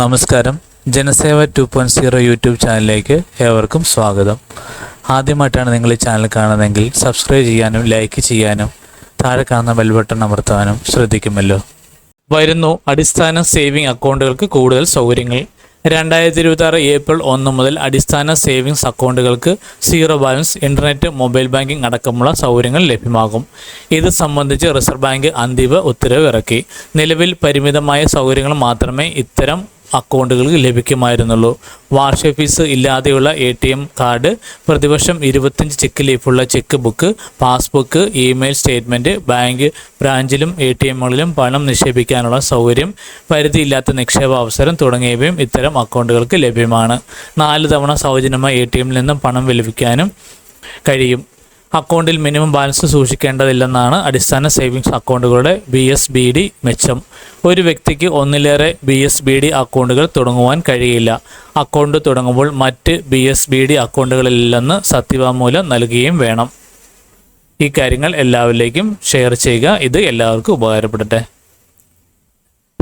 നമസ്കാരം. Janaseva two point zero YouTube ചാനലിലേക്ക് ഏവർക്കും സ്വാഗതം. ആദ്യമായിട്ടാണ് നിങ്ങൾ ഈ ചാനൽ കാണുന്നതെങ്കിൽ സബ്സ്ക്രൈബ് ചെയ്യാനും ലൈക്ക് ചെയ്യാനും താഴെ കാണുന്ന ബെൽ ബട്ടൺ അമർത്താനും ശ്രദ്ധിക്കുമല്ലോ. വരുന്നു അടിസ്ഥാന സേവിംഗ് അക്കൗണ്ടുകൾക്ക് കൂടുതൽ സൗകര്യങ്ങൾ. രണ്ടായിരത്തി ഇരുപത്തി ഏപ്രിൽ ഒന്ന് മുതൽ അടിസ്ഥാന savings അക്കൗണ്ടുകൾക്ക് zero balance internet mobile banking അടക്കമുള്ള സൗകര്യങ്ങൾ ലഭ്യമാകും. ഇത് സംബന്ധിച്ച് റിസർവ് ബാങ്ക് അന്തിമ ഉത്തരവ് ഇറക്കി. നിലവിൽ പരിമിതമായ സൗകര്യങ്ങൾ മാത്രമേ ഇത്തരം അക്കൗണ്ടുകൾക്ക് ലഭിക്കുമായിരുന്നുള്ളൂ വാർഷിക ഫീസ് ഇല്ലാതെയുള്ള എ ടി എം കാർഡ് പ്രതിവർഷം ഇരുപത്തഞ്ച് cheque ലീഫുള്ള cheque book passbook email statement bank ബ്രാഞ്ചിലും A T എമ്മുകളിലും പണം നിക്ഷേപിക്കാനുള്ള സൗകര്യം പരിധിയില്ലാത്ത നിക്ഷേപ അവസരം തുടങ്ങിയവയും ഇത്തരം അക്കൗണ്ടുകൾക്ക് ലഭ്യമാണ്. നാല് തവണ സൗജന്യമായി എ ടി എമ്മിൽ നിന്നും പണം ലഭിക്കാനും കഴിയും. അക്കൗണ്ടിൽ മിനിമം ബാലൻസ് സൂക്ഷിക്കേണ്ടതില്ലെന്നാണ് അടിസ്ഥാന സേവിങ്സ് അക്കൗണ്ടുകളുടെ ബി എസ് ബി ഡി മെച്ചം. ഒരു വ്യക്തിക്ക് ഒന്നിലേറെ ബി എസ് ബി ഡി അക്കൗണ്ടുകൾ തുടങ്ങുവാൻ കഴിയില്ല. അക്കൗണ്ട് തുടങ്ങുമ്പോൾ മറ്റ് ബി എസ് ബി ഡി അക്കൗണ്ടുകളില്ലെന്ന് സത്യവാങ്മൂലം നൽകുകയും വേണം. ഈ കാര്യങ്ങൾ എല്ലാവരിലേക്കും ഷെയർ ചെയ്യുക. ഇത് എല്ലാവർക്കും ഉപകാരപ്പെടട്ടെ.